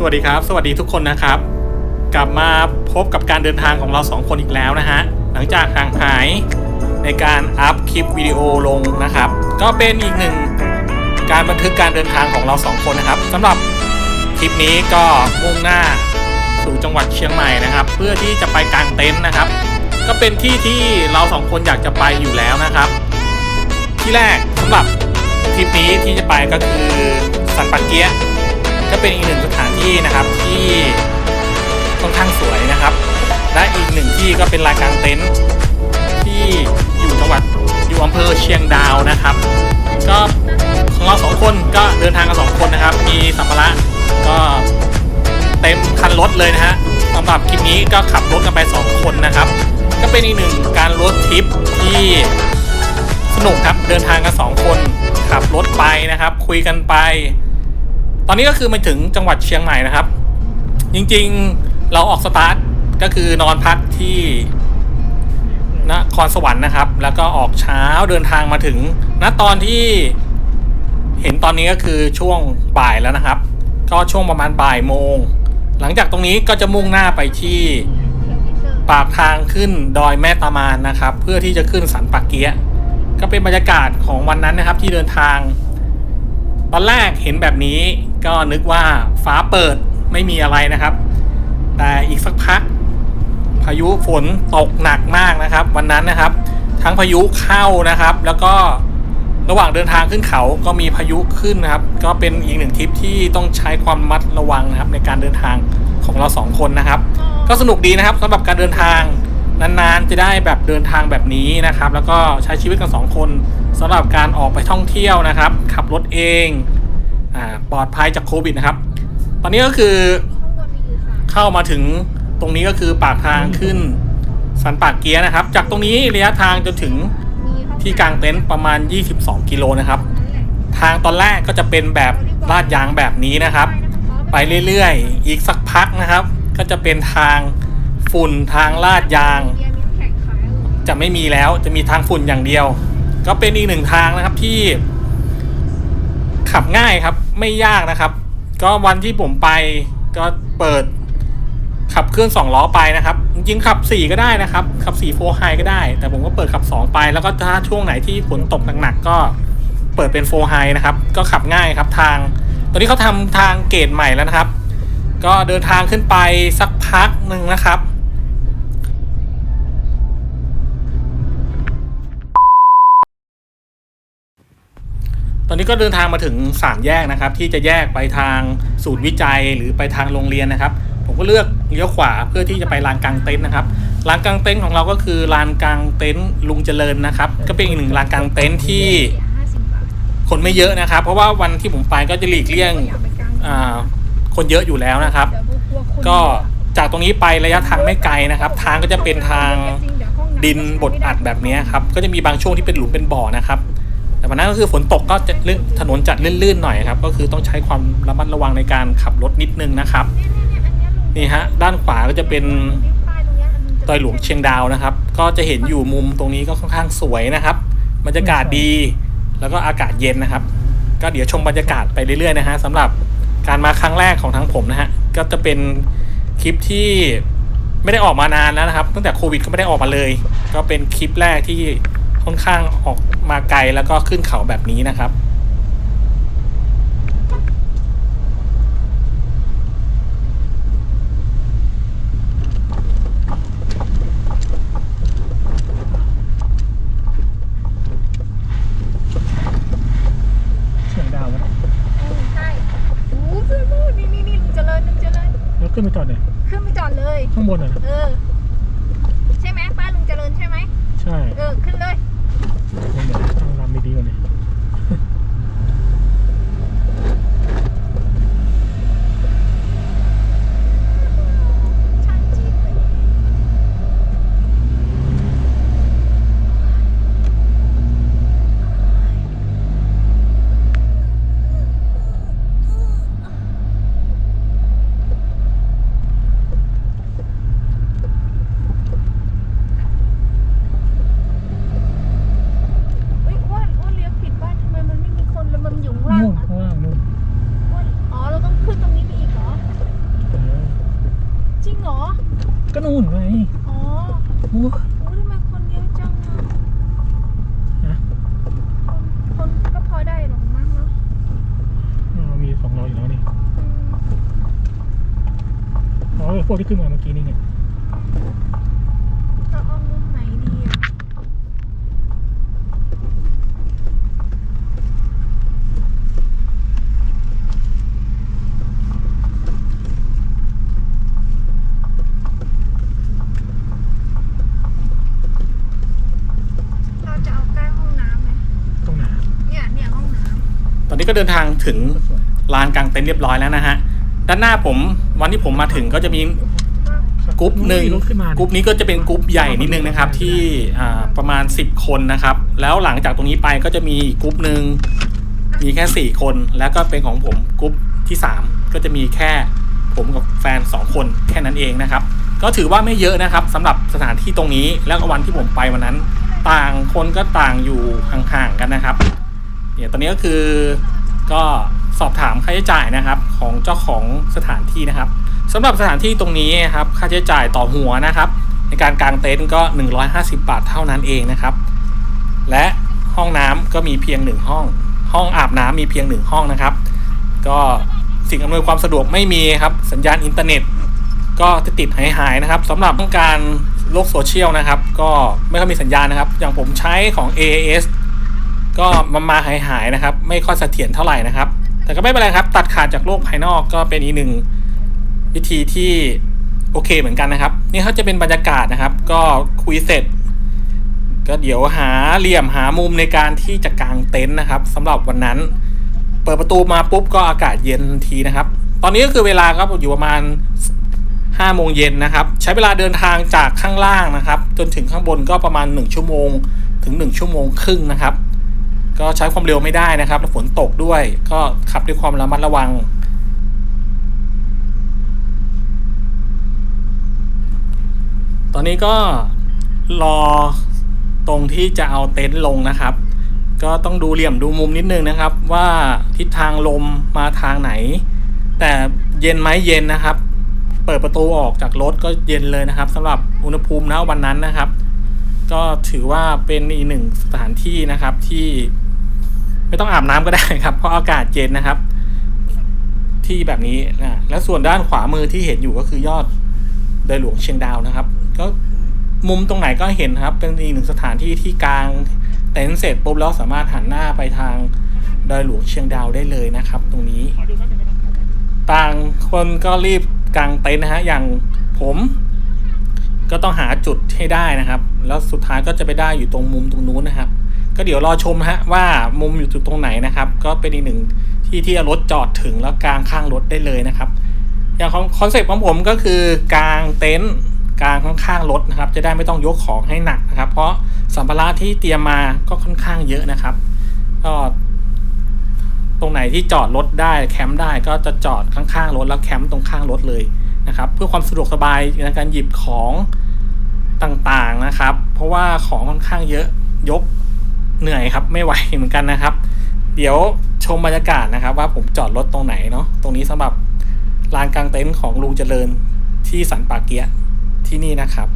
สวัสดีครับ สวัสดีทุกคนนะครับ กลับมาพบกับการเดินทางของเราสองคนอีกแล้วนะฮะ หลังจากห่างหายในการอัพคลิปวิดีโอลงนะครับ ก็เป็นอีกหนึ่งการบันทึกการเดินทางของเราสองคนนะครับสำหรับคลิปนี้ก็มุ่งหน้าสู่จังหวัดเชียงใหม่นะครับ เพื่อที่จะไปกางเต็นท์นะครับ ก็เป็นที่ที่เราสองคนอยากจะไปอยู่แล้วนะครับ ที่แรกสำหรับทริปนี้ที่จะไปก็คือสันปะเกียะก็เป็นอีกหนึ่งสถาน ที่นะครับที่ค่อนข้างสวยนะครับ และอีกหนึ่งที่ก็เป็นลานกลางเต็นท์ที่อยู่จังหวัดอยู่อำเภอเชียงดาวนะครับ ก็ของเราสองคนก็เดินทางกันสองคนนะครับ มีสัมภาระก็เต็มคันรถเลยนะฮะสำหรับคลิปนี้ก็ขับรถกันไปสองคนนะครับ ก็เป็นอีกหนึ่งการรถทริปที่สนุกครับเดินทางกันสองคนขับรถไปนะครับ คุยกันไป ตอนนี้ก็คือมาถึงจังหวัดเชียงใหม่นะครับ จริงๆเราออกสตาร์ทก็คือนอนพักที่นครสวรรค์นะครับ แล้วก็ออกเช้าเดินทางมาถึงณตอนที่เห็นตอนนี้ก็คือช่วงบ่ายแล้วนะครับ ก็ช่วงประมาณบ่ายโมง หลังจากตรงนี้ก็จะมุ่งหน้าไปที่ปากทางขึ้นดอยแม่ตามานนะครับ เพื่อที่จะขึ้นสันปากเกียะก็เป็นบรรยากาศของวันนั้นนะครับที่เดินทาง ตอนแรกเห็นแบบนี้ก็นึกว่าฟ้าเปิดไม่มีอะไรนะครับ แต่อีกสักพัก พายุฝนตกหนักมากนะครับ วันนั้นนะครับ ทั้งพายุเข้านะครับ แล้วก็ระหว่างเดินทางขึ้นเขาก็มีพายุขึ้นนะครับ ก็เป็นอีกหนึ่งทริปที่ต้องใช้ความมัดระวังนะครับ ในการเดินทางของเราสองคนนะครับ ก็สนุกดีนะครับสำหรับการเดินทางนานๆจะได้แบบเดินทางแบบนี้นะครับ แล้วก็ใช้ชีวิตกันสองคน สำหรับการออกไปท่องเที่ยวนะครับ ขับรถเองอปลอดภัยจากโควิดนะครับ ตอนนี้ก็คือเข้ามาถึงตรงนี้ก็คือปากทางขึ้นสันปากเกียร์นะครับ จากตรงนี้ระยะทางจนถึงที่กลางเต็นท์ประมาณ 22 กิโลนะครับ ทางตอนแรกก็จะเป็นแบบลาดยางแบบนี้นะครับ ไปเรื่อยๆ อีกสักพักนะครับ ก็จะเป็นทางฝุ่นทางลาดยาง จะไม่มีแล้วจะมีทางฝุ่นอย่างเดียว ก็เป็นอีกหนึ่งทางนะครับที่ขับง่ายครับไม่ยากนะครับ ก็วันที่ผมไปก็เปิดขับเคลื่อน2ล้อไปนะครับ จริงๆขับ 4 ก็ได้นะครับ ขับ4โฟไฮก็ได้ แต่ผมก็เปิดขับ 2 ไปแล้วก็ถ้าช่วงไหนที่ฝนตกหนักๆก็เปิดเป็นโฟไฮนะครับ ก็ขับง่ายครับทาง ตอนนี้เขาทำทางเกตใหม่แล้วนะครับ ก็เดินทางขึ้นไปสักพักหนึ่งนะครับ ตอนนี้ก็เดินทางมาถึงสามแยกนะครับ ที่จะแยกไปทางศูนย์วิจัยหรือไปทางโรงเรียนนะครับ ผมก็เลือกเลี้ยวขวาเพื่อที่จะไปลานกลางเต็นท์นะครับลานกลางเต็นท์ของเราก็คือลานกลางเต็นท์ลุงเจริญนะครับ ก็เป็นอีกหนึ่งลานกลางเต็นท์ที่คนไม่เยอะนะครับ เพราะว่าวันที่ผมไปก็จะหลีกเลี่ยงคนเยอะอยู่แล้วนะครับ ก็จากตรงนี้ไประยะทางไม่ไกลนะครับ ทางก็จะเป็นทางดินบดอัดแบบนี้ครับ ก็จะมีบางช่วงที่เป็นหลุมเป็นบ่อนะครับ วันนั้นก็คือฝนตกก็จะลื่นถนนจัดลื่นๆหน่อยครับ ก็คือต้องใช้ความระมัดระวังในการขับรถนิดนึงนะครับนี่ฮะด้านขวาก็จะเป็นดอยหลวงเชียงดาวนะครับ ก็จะเห็นอยู่มุมตรงนี้ก็ค่อนข้างสวยนะครับบรรยากาศดีแล้วก็อากาศเย็นนะครับ ก็เดี๋ยวชมบรรยากาศไปเรื่อยๆนะฮะสำหรับการมาครั้งแรกของทั้งผมนะฮะก็จะเป็นคลิปที่ไม่ได้ออกมานานแล้วนะครับ ตั้งแต่โควิดก็ไม่ได้ออกมาเลย ก็เป็นคลิปแรกที่ ค่อนข้างออกมาไกลแล้วก็ขึ้นเขาแบบนี้นะครับเชียงดาวนะใช่โอ้เพื่อนพูดนี่นี่นี่ลุงเจริญลุงเจริญแล้วขึ้นไปจอดไหนขึ้นไปจอดเลย ข้างบนอะ เออ ใช่ไหมป้ายลุงเจริญใช่ไหม ใช่ เออ ขึ้นเลย เดี๋ยวตั้งลำดีๆก่อนเลย ช่างจี๊ดเลย พวก ที่ขึ้นมาเมื่อกี้นี่ไงเราเอามุมไหนดีอะเราจะเอาใกล้ห้องน้ำไหมตรงไหนเนี่ยเนี่ยห้องน้ตอนนี้ก็เดินทางถึงก็สวยลานกลางเต็นท์เรียบร้อยแล้วนะฮะ ด้านหน้าผมวันที่ผมมาถึงก็จะมีำ กรุ๊ปหนึ่งมีรถขึ้นมากรุ๊ปนี้ก็จะเป็นกรุ๊ปใหญ่นิดนึงนะครับ ที่อ่าประมาณ 10 คนนะครับ แล้วหลังจากตรงนี้ไปก็จะมีอีกกรุ๊ปหนึ่งมีแค่ 4 คน แล้วก็เป็นของผมกรุ๊ปที่ 3 ก็จะมีแค่ผมกับแฟน 2 คนแค่นั้นเองนะครับ ก็ถือว่าไม่เยอะนะครับสำหรับสถานที่ตรงนี้แล้วก็วันที่ผมไปวันนั้น ต่างคนก็ต่างอยู่ห่างๆกันนะครับเนี่ยตอนนี้ก็คือก็สอบถามค่าใช้จ่ายนะครับของเจ้าของสถานที่นะครับ สำหรับสถานที่ตรงนี้ครับค่าใช้จ่ายต่อหัวนะครับ ในการกางเต็นท์ก็ 150 บาทเท่านั้นเองนะครับ และห้องน้ำก็มีเพียงหนึ่งห้อง ห้องอาบน้ำมีเพียงหนึ่งห้องนะครับ ก็สิ่งอำนวยความสะดวกไม่มีครับ สัญญาณอินเทอร์เน็ต ก็จะติดหายหายๆนะครับสำหรับต้องการโลกโซเชียลนะครับ ก็ไม่ค่อยมีสัญญาณนะครับ อย่างผมใช้ของ AAS ก็มามาหายหายๆนะครับ ไม่ค่อยเสถียรเท่าไหร่นะครับ แต่ก็ไม่เป็นไรครับ ตัดขาดจากโลกภายนอกก็เป็นอีกหนึ่ง วิธีที่โอเคเหมือนกันนะครับ นี่เขาจะเป็นบรรยากาศนะครับ ก็คุยเสร็จ ก็เดี๋ยวหาเหลี่ยมหามุมในการที่จะกางเต็นท์นะครับสำหรับวันนั้น เปิดประตูมาปุ๊บก็อากาศเย็นทันทีนะครับ ตอนนี้ก็คือเวลาครับอยู่ประมาณ5โมงเย็นนะครับ ใช้เวลาเดินทางจากข้างล่างนะครับ จนถึงข้างบนก็ประมาณ 1 ชั่วโมง ถึง 1 ชั่วโมงครึ่งนะครับ ก็ใช้ความเร็วไม่ได้นะครับ แล้วฝนตกด้วย ก็ขับด้วยความระมัดระวัง อนนี้ก็รอตรงที่จะเอาเต็นท์ลงนะครับ ก็ต้องดูเหลี่ยมดูมุมนิดนึงนะครับ ว่าทิศทางลมมาทางไหน แต่เย็นไหมเย็นนะครับ เปิดประตูออกจากรถก็เย็นเลยนะครับสำหรับอุณหภูมินะวันนั้นนะครับ ก็ถือว่าเป็นอีกหนึ่งสถานที่นะครับที่ไม่ต้องอาบน้ำก็ได้ครับ เพราะอากาศเย็นนะครับ ที่แบบนี้นะและส่วนด้านขวามือที่เห็นอยู่ก็คือยอดดอยหลวงเชียงดาวนะครับ ก็มุมตรงไหนก็เห็นครับ เป็นอีกหนึ่งสถานที่ที่กลางเต็นท์เสร็จปุ๊บแล้วสามารถหันหน้าไปทางดอยหลวงเชียงดาวได้เลยนะครับ ตรงนี้ ต่างคนก็รีบกลางเต็นท์นะฮะอย่างผมก็ต้องหาจุดให้ได้นะครับ แล้วสุดท้ายก็จะไปได้อยู่ตรงมุมตรงนู้นนะครับ ก็เดี๋ยวรอชมฮะว่ามุมอยู่จุดตรงไหนนะครับ ก็เป็นอีกหนึ่งที่ที่รถจอดถึงแล้วกลางข้างรถได้เลยนะครับ อย่างของคอนเซ็ปต์ของผมก็คือกลางเต็นท์ กางข้างๆรถนะครับ จะได้ไม่ต้องยกของให้หนักนะครับ เพราะสัมภาระที่เตรียมมาก็ค่อนข้างเยอะนะครับ ก็ตรงไหนที่จอดรถได้แคมป์ได้ก็จะจอดข้างๆรถแล้วแคมป์ตรงข้างรถเลยนะครับ เพื่อความสะดวกสบายในการหยิบของต่างๆนะครับ เพราะว่าของค่อนข้างเยอะยกเหนื่อยครับ ไม่ไหวเหมือนกันนะครับ เดี๋ยวชมบรรยากาศนะครับ ว่าผมจอดรถตรงไหนเนาะตรงนี้สำหรับลานกลางเต็นท์ของลุงเจริญที่สันป่าเกียะ ที่นี่นะครับ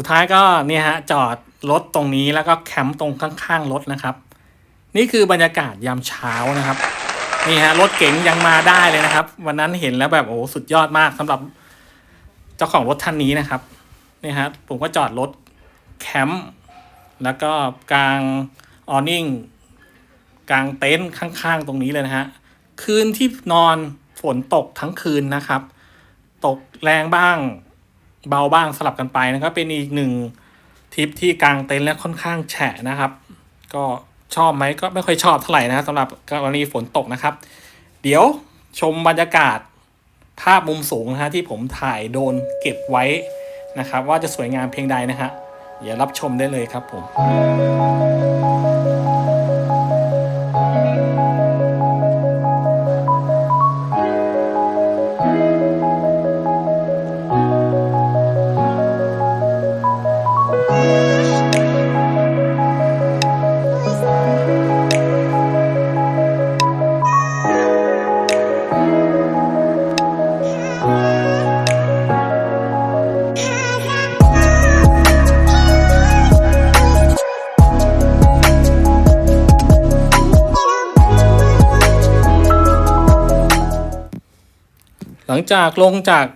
สุดท้ายก็เนี่ยฮะจอดรถตรงนี้แล้วก็แคมป์ตรงข้างๆรถนะครับ นี่คือบรรยากาศยามเช้านะครับ นี่ฮะรถเก๋งยังมาได้เลยนะครับ วันนั้นเห็นแล้วแบบโอ้สุดยอดมากสำหรับเจ้าของรถท่านนี้นะครับนี่ฮะผมก็จอดรถแคมป์แล้วก็กลางออนิ่งกลางเต็นท์ข้างๆ ตรงนี้เลยนะฮะคืนที่นอนฝนตกทั้งคืนนะครับ ตกแรงบ้าง เบาบ้างสลับกันไปนะครับ เป็นอีกหนึ่งทริปที่กลางเต็นท์และค่อนข้างแฉะนะครับ ก็ชอบไหมก็ไม่ค่อยชอบเท่าไหร่นะสำหรับกรณีฝนตกนะครับ เดี๋ยวชมบรรยากาศภาพมุมสูงนะฮะที่ผมถ่ายโดนเก็บไว้นะครับ ว่าจะสวยงามเพียงใดนะฮะเดี๋ยวรับชมได้เลยครับผม งจากลงจาก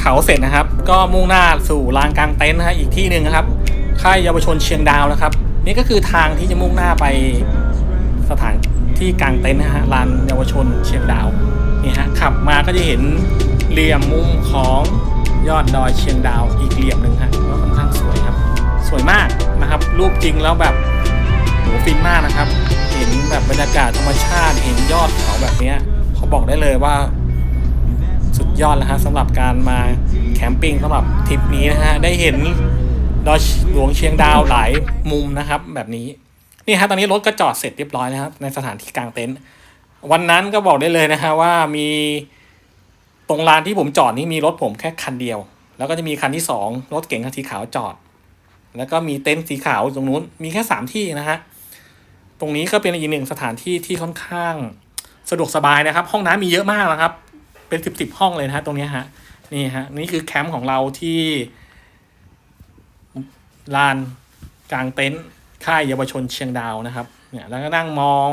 เขาเสร็จนะครับ ก็มุ่งหน้าสู่ลานกลางเต็นท์นะฮะอีกที่หนึ่งนะครับค่ายเยาวชนเชียงดาวนะครับ นี่ก็คือทางที่จะมุ่งหน้าไปสถานที่กลางเต็นท์นะฮะลานเยาวชนเชียงดาวนี่ฮะขับมาก็จะเห็นเหลี่ยมมุมของยอดดอยเชียงดาวอีกเหลี่ยมหนึ่งฮะก็ค่อนข้างสวยครับ สวยมากนะครับ รูปจริงแล้วแบบโหฟินมากนะครับ เห็นแบบบรรยากาศธรรมชาติเห็นยอดเขาแบบเนี้ยเขาบอกได้เลยว่า ยอดแล้วฮะสำหรับการมาแคมปิ้งสำหรับทริปนี้นะฮะได้เห็นดอยหลวงเชียงดาวหลายมุมนะครับ แบบนี้นี่ฮะตอนนี้รถก็จอดเสร็จเรียบร้อยนะครับ ในสถานที่กลางเต็นท์วันนั้นก็บอกได้เลยนะฮะว่ามีตรงลานที่ผมจอดนี่มีรถผมแค่คันเดียว แล้วก็จะมีคันที่สองรถเก๋งคันสีขาวจอด แล้วก็มีเต็นท์สีขาวตรงนู้นมีแค่สามที่นะฮะตรงนี้ก็เป็นอีกหนึ่งสถานที่ที่ค่อนข้างสะดวกสบายนะครับ ห้องน้ำมีเยอะมากนะครับ เป็นสิบสิบห้องเลยนะฮะตรงนี้ฮะนี่ฮะนี่คือแคมป์ของเราที่ลานกลางเต็นท์ค่ายเยาวชนเชียงดาวนะครับเนี่ยแล้วก็นั่งมอง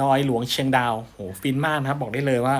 ดอยหลวงเชียงดาวโหฟินมากนะครับ บอกได้เลยว่า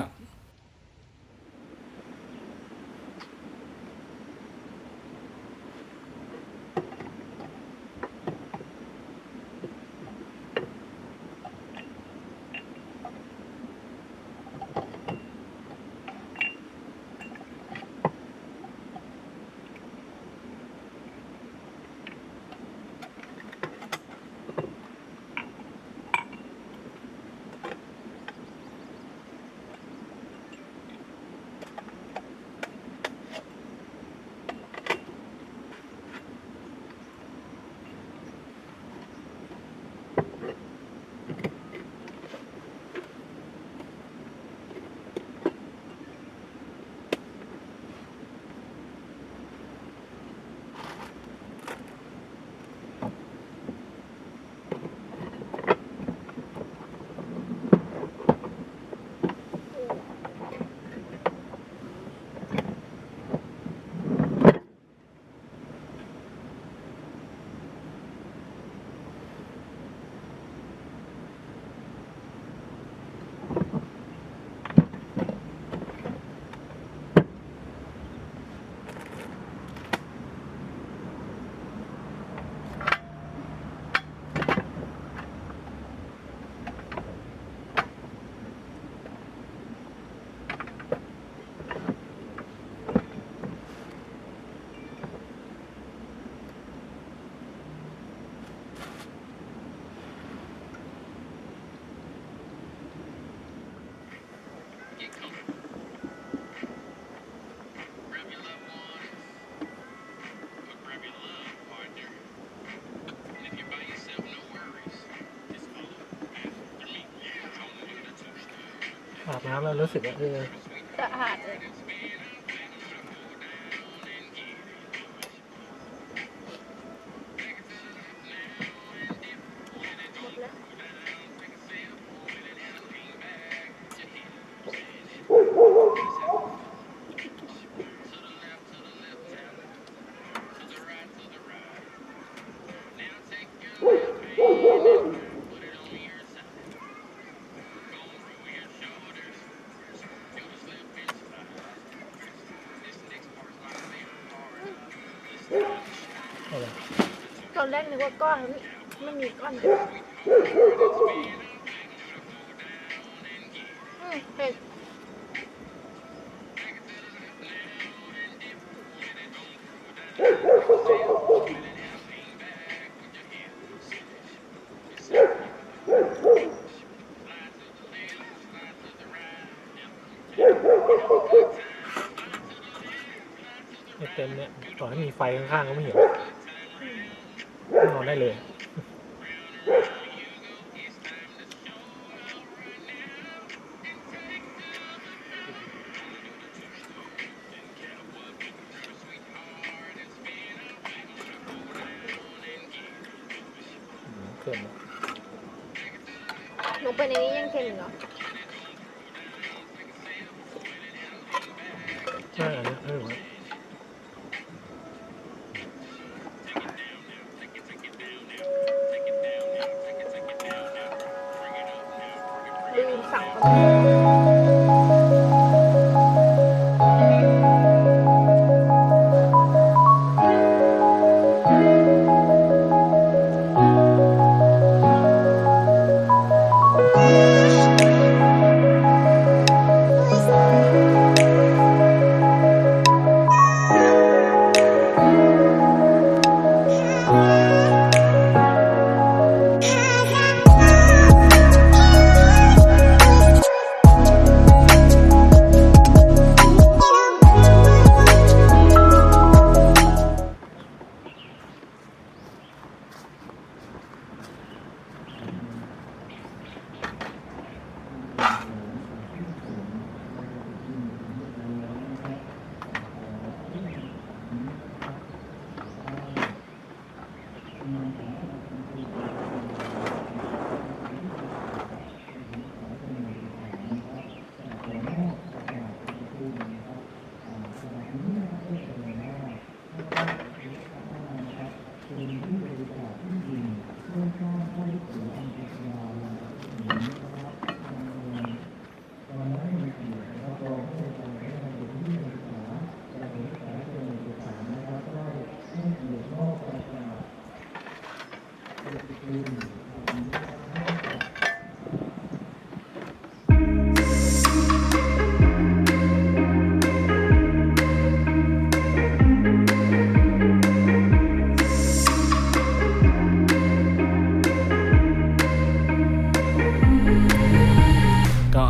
อาบน้ำแล้วรู้สึกว่าเออ สะอาดเลย อนแรกนึกว่าก้อนไม่มีก้อนอืมเผ็ดเต็มเนี่ยต่อให้มีไฟข้างๆก็ไม่เห็น นอนได้เลย ลืมสั่งเขาก็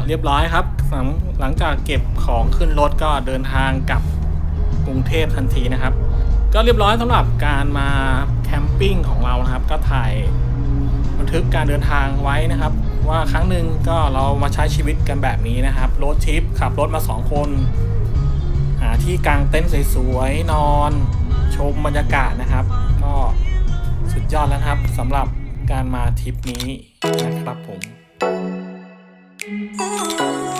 เรียบร้อยครับหลังจากเก็บของขึ้นรถก็เดินทางกลับกรุงเทพทันทีนะครับ ก็เรียบร้อยสำหรับการมาแคมปิ้งของเรานะครับ ก็ถ่ายบันทึกการเดินทางไว้นะครับ ว่าครั้งหนึ่งก็เรามาใช้ชีวิตกันแบบนี้นะครับรถทริปขับรถมาสองคน หาที่กางเต็นท์สวยๆนอน ชมบรรยากาศนะครับ ก็สุดยอดแล้วครับสำหรับการมาทริปนี้นะครับผม Oh.